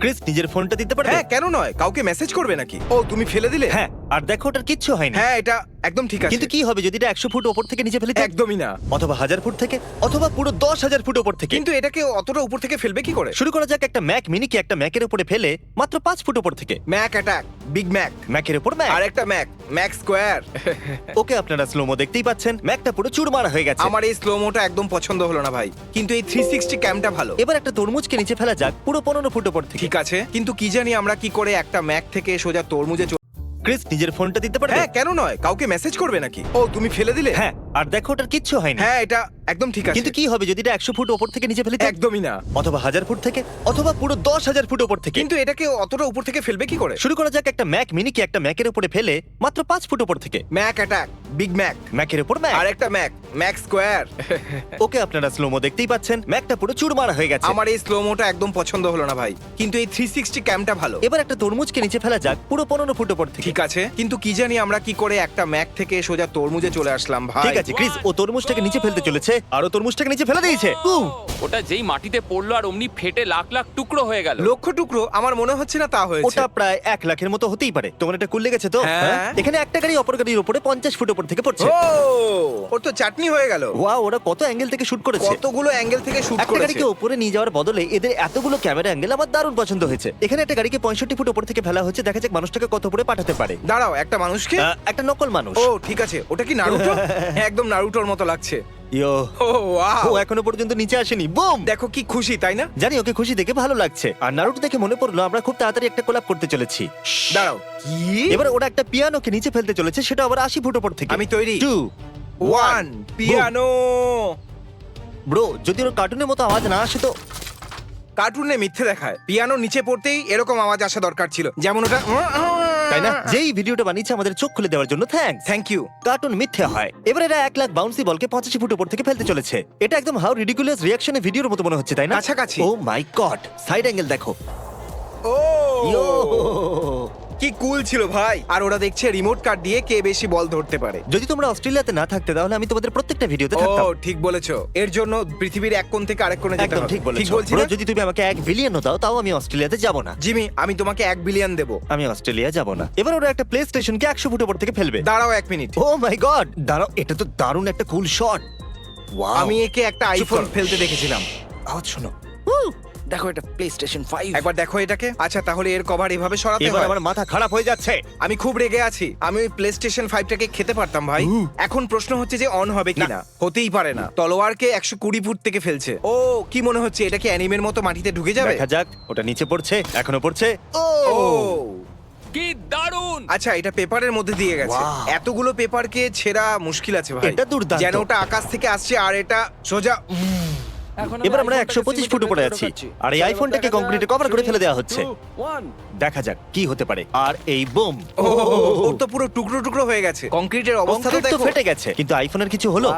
Chris নিজের ফোনটা দিতে পারবে? হ্যাঁ কেন নয়? কাউকে মেসেজ করবে নাকি? ও তুমি ফেলে দিলে? হ্যাঁ আর দেখো ওটার কিচ্ছু হয়নি হ্যাঁ এটা একদম ঠিক আছে। কিন্তু কি হবে যদি এটা একশো ফুট ওপর থেকে নিচে ফেলি একদমই না। অথবা হাজার ফুট থেকে অথবা পুরো দশ হাজার ফুট ওপর থেকে। কিন্তু এটাকে অতটা উপর থেকে ফেলবে কি করে? শুরু করা যাক একটা ম্যাক মিনি কি একটা ম্যাকের উপরে ফেলে মাত্র পাঁচ ফুট ওপর থেকে। Mac attack big Mac. ম্যাকের উপর ম্যাক। আর একটা ম্যাক ম্যাক স্কোয়ার। ওকে আপনারা স্লোমো দেখতেই পাচ্ছেন ম্যাকটা পুরো চুরমারা হয়ে গেছে। আমার এই স্লোমোটা একদম পছন্দ হলো না ভাই। কিন্তু এই থ্রি সিক্সটি ক্যামটা ভালো। এবার একটা তরমুজকে নিচে ফেলা যাক পুরো পনেরো ফুট ওপর থেকে। ঠিক আছে। কিন্তু কি জানি আমরা কি করে একটা ম্যাক থেকে সোজা তরমুজে চলে- ক্রিস নিজের ফোনটা দিতে পারবে? হ্যাঁ কেন নয়? কাউকে মেসেজ করবে নাকি? ও তুমি ফেলে দিলে? হ্যাঁ। আর দেখো ওটার কিচ্ছু হয়নি। হ্যাঁ এটা একদম ঠিক আছে। কিন্তু কি হবে যদি এটা একশো ফুট ওপর থেকে নিচে ফেলি একদমই না। অথবা হাজার ফুট থেকে অথবা পুরো দশ হাজার ফুট ওপর থেকে। কিন্তু এটাকে অতটা উপর থেকে ফেলবে কি করে? শুরু করা যাক একটা ম্যাক মিনি কি একটা ম্যাকের উপরে ফেলে মাত্র পাঁচ ফুট ওপর থেকে। Mac attack big Mac. ম্যাকের উপর ম্যাক। আর একটা ম্যাক ম্যাক স্কোয়ার। ওকে আপনারা স্লোমো দেখতেই পাচ্ছেন ম্যাকটা পুরো চুরমারা হয়ে গেছে। আমার এই স্লো মোটা একদম পছন্দ হলো না ভাই। কিন্তু এই থ্রি সিক্সটি ক্যামটা ভালো। এবার একটা তরমুজকে নিচে ফেলা যাক পুরো পনেরো ফুট ওপর থেকে। ঠিক আছে কিন্তু কি জানি আমরা কি করে একটা ম্যাক থেকে সোজা তরমুজে চলে আসলাম ভাই। ঠিক আছে ক্রিস ও তরমুজটাকে নিচে ফেলতে চলেছে আর ও তরমুজটাকে নিচে ফেলে দিয়েছে! ওটা যেই মাটিতে পড়ল আর অমনি ফেটে লাখ লাখ টুকরো হয়ে গেল। লক্ষ টুকরো আমার মনে হচ্ছে না তা হয়েছে। ওটা প্রায় এক লাখের মতো হতেই পারে। তোমার এটা কুল লেগেছে তো? হ্যাঁ। হ্যাঁ? এখানে একটা গাড়ি অপর গাড়ির উপরে পঞ্চাশ ফুট উপর থেকে পড়ছে। ও ওর তো চাটনি হয়ে গেল। ওয়া ওরা কত অ্যাঙ্গেল থেকে শুট করেছে। কতগুলো অ্যাঙ্গেল থেকে শুট একটা করেছে। গাড়িকে উপরে নিয়ে যাওয়ার বদলে এদের এতগুলো ক্যামেরা অ্যাঙ্গেল আমার দারুণ পছন্দ হয়েছে। এখানে একটা গাড়িকে পঁয়ষট্টি ফুট উপর থেকে ফেলা হচ্ছে দেখা যাক মানুষটাকে কত উপরে পাঠাতে পারে। দাঁড়াও একটা মানুষকে? আহ, একটা নকল মানুষ। ও ঠিক আছে। ওটা কি নারুটো একদম নারুটোর মতো লাগছে। ইয়ো। ও ওয়াও। এখনও পর্যন্ত নিচে আসেনি। বুম! দেখো কি খুশি তাই না? জানি ওকে খুশি দেখে ভালো লাগছে। আর নারুটো দেখে মনে পড়ল আমরা খুব তাড়াতাড়ি একটা কোলাপ করতে চলেছি। দাঁড়াও কি এবার ওরা একটা পিয়ানোকে নিচে ফেলতে চলেছে সেটা আবার আশি ফুট উপর থেকে আমি তৈরি টু ওয়ান পিয়ানো ব্রো যদি ওর কার্টুনের মতো আওয়াজ না আসে তো কার্টুনে মিথ্যে দেখায় পিয়ানো নিচে পড়তেই এরকম আওয়াজ আসা দরকার ছিল যেমন ওটা তাই না? যেই ভিডিওটা বানিয়েছে আমাদের চোখ খুলে দেওয়ার জন্য থ্যাংক থ্যাংক ইউ কার্টুন মিথ্যে হয়। এবার এরা এক লাখ বাউন্সি বলকে পঁচাশি ফুট উপর থেকে ফেলতে চলেছে। এটা একদম হাউ রিডিকুলাস রিয়াকশনের ভিডিওর মতো মনে হচ্ছে তাই না? কাছাকাছি। Oh my god side angle দেখো। ও ইয়ো কি কুল ছিল ভাই? আর ওরা দেখছে রিমোট কার দিয়ে কে বেশি বল ধরতে পারে। যদি তোমরা অস্ট্রেলিয়াতে না থাকতে তাহলে আমি তোমাদের প্রত্যেকটা ভিডিওতে ও থাকতাম। ঠিক বলেছ। এর জন্য পৃথিবীর এক কোণ থেকে আরেক কোণে যেতে একদম হবে। ঠিক বলেছ। বলছি Bro, যদি তুমি আমাকে এক বিলিয়ন দাও তাও আমি অস্ট্রেলিয়াতে যাব না। জিমি আমি তোমাকে এক বিলিয়ন দেব। আমি অস্ট্রেলিয়া যাব না। এবার ওরা একটা প্লে স্টেশনকে একশো ফুট উপর থেকে ফেলবে। দাঁড়াও এক মিনিট ও মাই গড দাঁড়াও এটা তো দারুণ একটা কুল শট আমি একে একটা আইফোন ফেলতে দেখেছিলাম। আওয়াজ শোনো। দেখো এটা প্লে স্টেশন ফাইভ একবার দেখো এটাকে। আচ্ছা তাহলে এর কভার এভাবে সরাতে এবার হয়। আমার মাথা খারাপ হয়ে যাচ্ছে। আমি খুব রেগে আছি। আমি ওই প্লে স্টেশন ফাইভটাকে খেতে পারতাম ভাই। এখন প্রশ্ন হচ্ছে যে অন হবে কিনা? হতেই পারে না। তলোয়ারকে একশো কুড়ি ফুট থেকে ফেলছে। ও কি মনে হচ্ছে এটা কি অ্যানিমের মতো মাটিতে ঢুকে যাবে? দেখা যাক ওটা নিচে পড়ছে এখনও পড়ছে। ও! কি দারুণ! আচ্ছা এটা পেপারের মধ্যে দিয়ে গেছে। Wow. এতগুলো পেপারকে ছেঁড়া মুশকিল আছে ভাই। এটা দুর্দান্ত। যেন ওটা আকাশ থেকে আসছে আর এটা সোজা এবার আমরা একশো পঁচিশ ফুট উপরে আছি। আর এই আইফোনটাকে কংক্রিটে কভার করে ফেলে দেওয়া হচ্ছে। দেখা যাক কি হতে পারে। আর এই বোম। ওর তো পুরো টুকরো টুকরো হয়ে গেছে। কংক্রিটের অবস্থা তো ফেটে গেছে। কিন্তু আইফোনের কিছু হলো?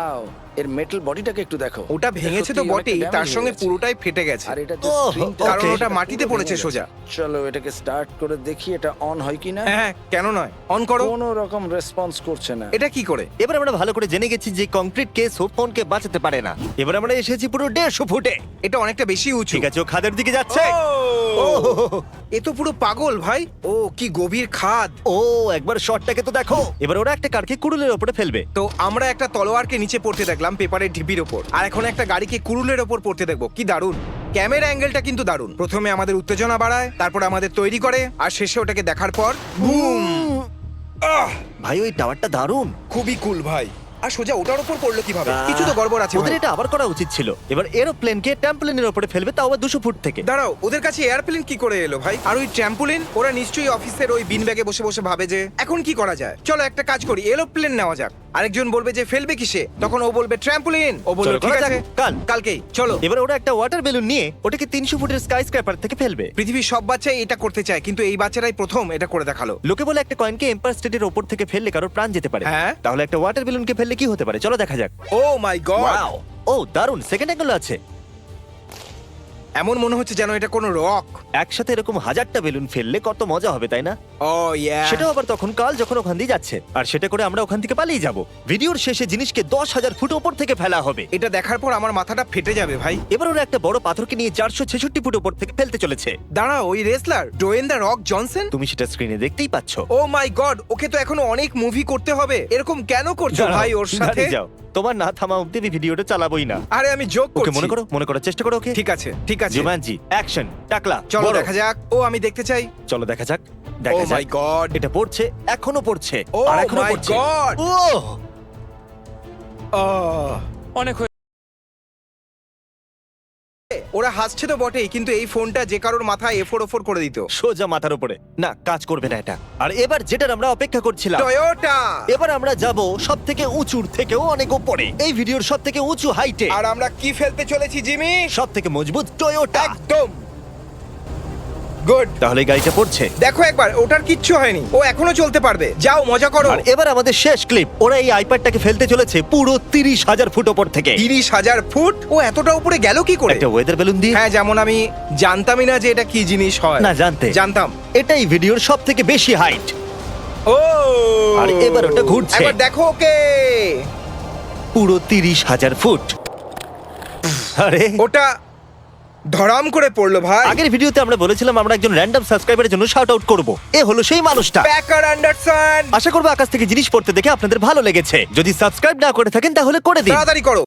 এর মেটাল বডিটাকে একটু দেখো ওটা ভেঙেছে তো বটেই তার সঙ্গে পুরোটাই ফেটে গেছে। আর এটা যে ওহ, screen-টা okay. কারণ ওটা মাটিতে পড়েছে সোজা। চলো এটাকে স্টার্ট করে দেখি এটা অন হয় কিনা? হ্যাঁ কেন নয়? অন করো। কোনো রকম রেসপন্স করছে না। এটা কি করে? এবার আমরা ভালো করে জেনে গেছি যে কংক্রিট কে ফোনকে বাঁচাতে পারে না। এবার আমরা এসেছি পুরো দেড়শো ফুটে। এটা অনেকটা বেশি উঁচু। ঠিক আছে ও খাদের দিকে যাচ্ছে। ও! ও! এ তো পুরো পাগল ভাই। ও কি গভীর খাদ। ও একবার শটটাকে তো দেখো। এবার ওরা একটা কারকে কুড়ুলের ওপরে ফেলবে। তো আমরা একটা তলোয়ারকে নিচে পড়তে দেখলাম। পেপারের ঢিপির ওপর। আর এখন একটা গাড়িকে কুরুলের ওপর পড়তে দেখব। কি দারুণ। ক্যামেরা অ্যাঙ্গেলটা কিন্তু দারুণ। প্রথমে আমাদের উত্তেজনা বাড়ায় তারপর আমাদের তৈরি করে আর শেষে ওটাকে দেখার পর বুম! আহ! ভাই ওই টাওয়ারটা দারুণ। খুবই কুল ভাই। আর সোজা ওটার ওপর পড়ল কীভাবে? কিছু তো গড়বড় আছে ওদের ভাই। এটা আবার করা উচিত ছিল। এবার এরোপ্লেনকে ট্যাম্পলিনের উপরে ফেলবে তাও আবার দুশো ফুট থেকে। দাঁড়াও ওদের কাছে এয়ারপ্লেন কি করে এলো ভাই? আর ওই ট্র্যাম্পোলিন? ওরা নিশ্চয়ই অফিসের ওই বিন ব্যাগে বসে বসে ভাবে যে এখন কি করা যায়? চলো একটা কাজ করি এরোপ্লেন নেওয়া যাক। আরেকজন বলবে যে ফেলবে কিসে? তখন ও বলবে ট্র্যাম্পোলিন ও বলবে চলো, ঠিক করা আছে। কাল। কালকেই চলো। এবার ওরা একটা ওয়াটার বেলুন নিয়ে ওটাকে তিনশো ফুটের স্কাই স্ক্র্যাপার থেকে ফেলবে। পৃথিবীর সব বাচ্চাই এটা করতে চায় কিন্তু এই বাচ্চারাই প্রথম এটা করে দেখাল। লোকে বলে একটা কয়েনকে এম্পায়ার স্টেটের ওপর থেকে ফেললে কারোর প্রাণ যেতে পারে। হ্যাঁ। তাহলে একটা ওয়াটার বেলুনকে ফেললে কি হতে পারে? চলো দেখা যাক। ও মাই গড ও দারুণ সেকেন্ড অ্যাঙ্গেল আছে। এমন মনে হচ্ছে যেন এটা কোনো রক। একসাথে এরকম হাজারটা বেলুন ফেললে কত মজা হবে তাই না? ও ইয়া সেটাও আবার তখন কাল যখন ওখান দিয়ে যাচ্ছে। আর সেটা করে আমরা ওখান থেকে পালিয়ে যাব। ভিডিওর শেষে জিনিসকে দশ হাজার ফুট ওপর থেকে ফেলা হবে। এটা দেখার পর আমার মাথাটা ফেটে যাবে ভাই। এবার ওরা একটা বড় পাথরকে নিয়ে চারশো ছেষট্টি ফুট ওপর থেকে ফেলতে চলেছে। দাঁড়া ওই wrestler Dwayne the Rock Johnson? তুমি সেটা স্ক্রিনে দেখতেই পাচ্ছ। ও মাই গড ওকে তো এখনও অনেক মুভি করতে হবে। এরকম কেন করছ ভাই ওর সাথে? দাঁড়িয়ে যাও। তোমার না থামা অব্দি আমি ভিডিওটা চালাবোই না। আরে আমি যোগ ওকে করছি। মনে করো মনে করার চেষ্টা করো ওকে? ঠিক আছে ঠিক আছে। জুমানজি অ্যাকশন টাকলা চলো বড়। দেখা যাক। ও আমি দেখতে চাই। চলো দেখা যাক ও দেখা মাই যাক। গড এটা পড়ছে এখনও পড়ছে ও আর এখনও মাই পড়ছে। গড ও অনেক হয়ে ওরা হাসছে তো বটেই কিন্তু এই ফোনটা যে কারোর মাথায় এফোর ওফোর করে দিত। সোজা মাথার উপরে। না কাজ করবে না এটা। আর এবার যেটা আমরা অপেক্ষা করছিলাম টয়োটা এবার আমরা যাব সব থেকে উঁচুর থেকেও অনেক উপরে এই ভিডিওর সব থেকে উঁচু হাইটে আর আমরা কি ফেলতে চলেছি জিমি? সব থেকে মজবুত টয়োটা একদম। গুড। তাহলে এই গাড়িটা পড়ছে। দেখো একবার ওটার কিচ্ছু হয়নি। ও এখনও চলতে পারবে। যাও মজা করো। আর এবার আমাদের শেষ ক্লিপ ওরা এই আইপ্যাডটাকে ফেলতে চলেছে পুরো তিরিশ হাজার ফুট ওপর থেকে। তিরিশ হাজার ফুট? ও এতটা উপরে গেল কি করে? একটা ওয়েদার বেলুন দিয়ে। হ্যাঁ যেমন আমি জানতামই না যে এটা কি জিনিস হয়। না জানতে। জানতাম। এটাই ভিডিওর সব থেকে বেশি হাইট ও! আর এবার ওটা ঘুরছে। একবার দেখো ওকে। পুরো তিরিশ হাজার ফুট। আরে! ওটা ধরাম করে পড়ল ভাই। আগের ভিডিওতে আমরা বলেছিলাম আমরা একজন র্যান্ডম সাবস্ক্রাইবারের জন্য শাউট আউট করব। এ হলো সেই মানুষটা। প্যাকার অ্যান্ডারসন আশা করব আকাশ থেকে জিনিস পড়তে দেখে আপনাদের ভালো লেগেছে। যদি সাবস্ক্রাইব না করে থাকেন তাহলে করে দিন। তাড়াতাড়ি করো।